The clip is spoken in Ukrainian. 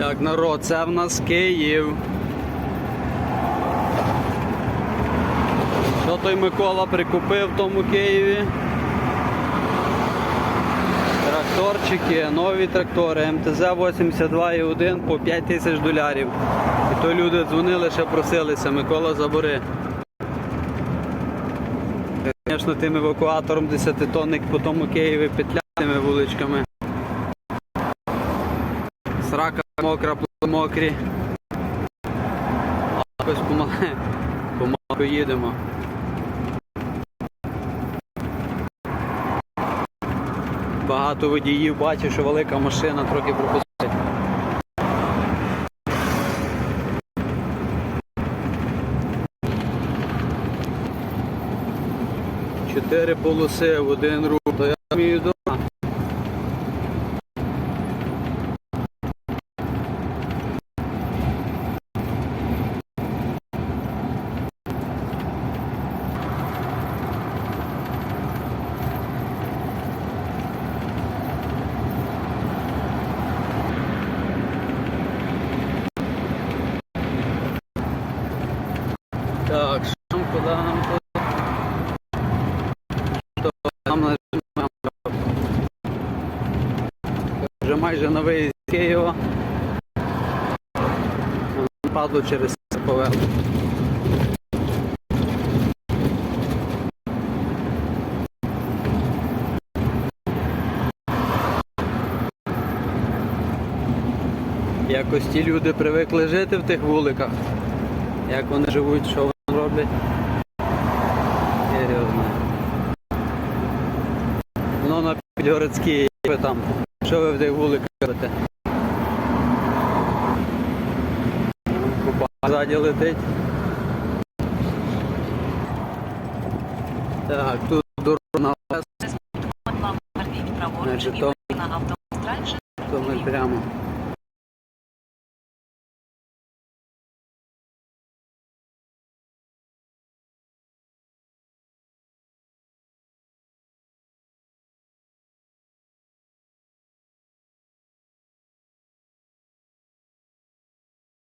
Так, народ, це в нас Київ. Що той Микола прикупив в тому Києві? Тракторчики, нові трактори, МТЗ 82,1 по 5 тисяч долярів. І то люди дзвонили, ще просилися, Микола забори. Звісно, тим евакуатором 10 тонник по тому Києві петляними вуличками. Срака мокра, мокрі. А Якось помале, помалу їдемо. Багато водіїв бачу, що велика машина трохи пропускає. Чотири полоси в один рух, то я вмію тут? То Там нажимаємо. Вже майже на виїзд з Києва. Падло через це повело. Якось ті люди привикли жити в тих вуликах. Як вони живуть, що вони роблять? Я його знаю. Ну на підгородській, ви там. Що ви в тих вуликах робите? Купа ззаді летить. Так, тут дорога на лес. Значить, і то- на авто.